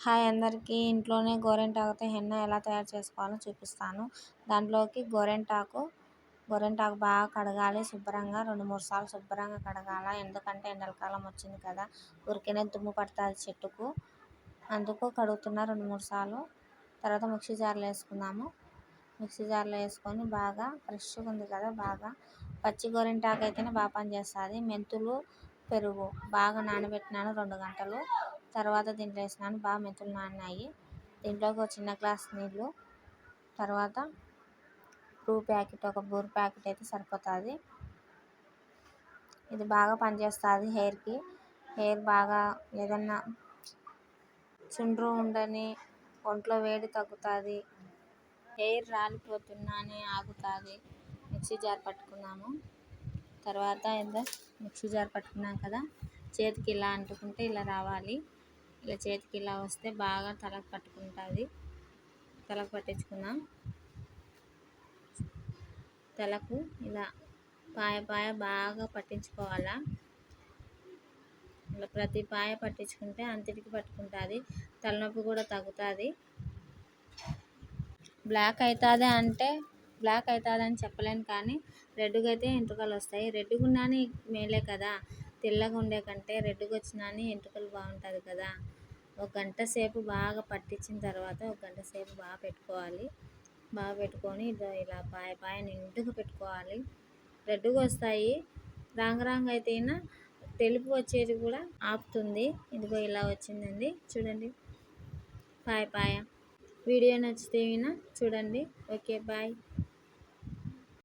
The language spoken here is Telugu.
హాయ్ అందరికీ. ఇంట్లోనే గోరింటాకుతో హెన్న ఎలా తయారు చేసుకోవాలో చూపిస్తాను. దాంట్లోకి గోరింటాకు గోరింటాకు బాగా కడగాలి శుభ్రంగా. రెండు మూడు సార్లు శుభ్రంగా కడగాల. ఎందుకంటే ఎండలకాలం వచ్చింది కదా. ఉరికినే దుమ్ము పడుతుంది చెట్టుకు. అందుకు కడుగుతున్నా రెండు మూడు సార్లు. తర్వాత మిక్సీ జార్లో వేసుకుందాము. మిక్సీ జార్లో వేసుకొని బాగా ఫ్రెష్గా ఉంది కదా బాగా. పచ్చి గోరింటాకు అయితేనే బాగా పనిచేస్తుంది. మెంతులు పెరుగు బాగా నానబెట్టినాను రెండు గంటలు. తర్వాత దీంట్లో వేసినాను బాగా మెంతులు నాన్నాయి. దీంట్లోకి ఒక చిన్న గ్లాస్ నీళ్ళు తర్వాత బ్రూ ప్యాకెట్ ఒక బ్రూ ప్యాకెట్ అయితే సరిపోతుంది. ఇది బాగా పనిచేస్తుంది హెయిర్కి హెయిర్ బాగా ఏదన్నా చుండ్రు ఉండని ఒంట్లో వేడి తగ్గుతుంది హెయిర్ రాలిపోతున్నానే ఆగుతుంది. మిక్సీ జార్ పట్టుకున్నాము. తర్వాత ఎంత మిక్సీ జార్ పట్టుకున్నాం కదా చేతికి ఇలా అంటుకుంటే ఇలా రావాలి. ఇలా చేతికి ఇలా వస్తే బాగా తలకు పట్టుకుంటుంది. తలకు పట్టించుకున్నాం తలకు ఇలా పాయ పాయ బాగా పట్టించుకోవాలా? ఇలా ప్రతి పాయ పట్టించుకుంటే అంతటికి పట్టుకుంటుంది. తలనొప్పి కూడా తగ్గుతుంది. బ్లాక్ అవుతుంది అంటే బ్లాక్ అవుతుంది అని చెప్పలేను కానీ రెడ్గా అయితే ఎంట్రుకలు వస్తాయి. రెడ్గా ఉన్నాని మేలే కదా. తెల్లగా ఉండే కంటే రెడ్గా వచ్చినా వెంట్రుకలు బాగుంటుంది కదా. ఒక గంట సేపు బాగా పట్టించిన తర్వాత ఒక గంట సేపు బాగా పెట్టుకోవాలి. బాగా పెట్టుకొని ఇలా పాయ పాయ నిండుగా పెట్టుకోవాలి. రెడ్డుగా వస్తాయి. రాంగ్ రాంగ్ అయితే తెలుపు వచ్చేది కూడా ఆపుతుంది. ఇదిగో ఇలా వచ్చిందండి. చూడండి. పాయ పాయ. వీడియో నచ్చితే చూడండి. Okay bye.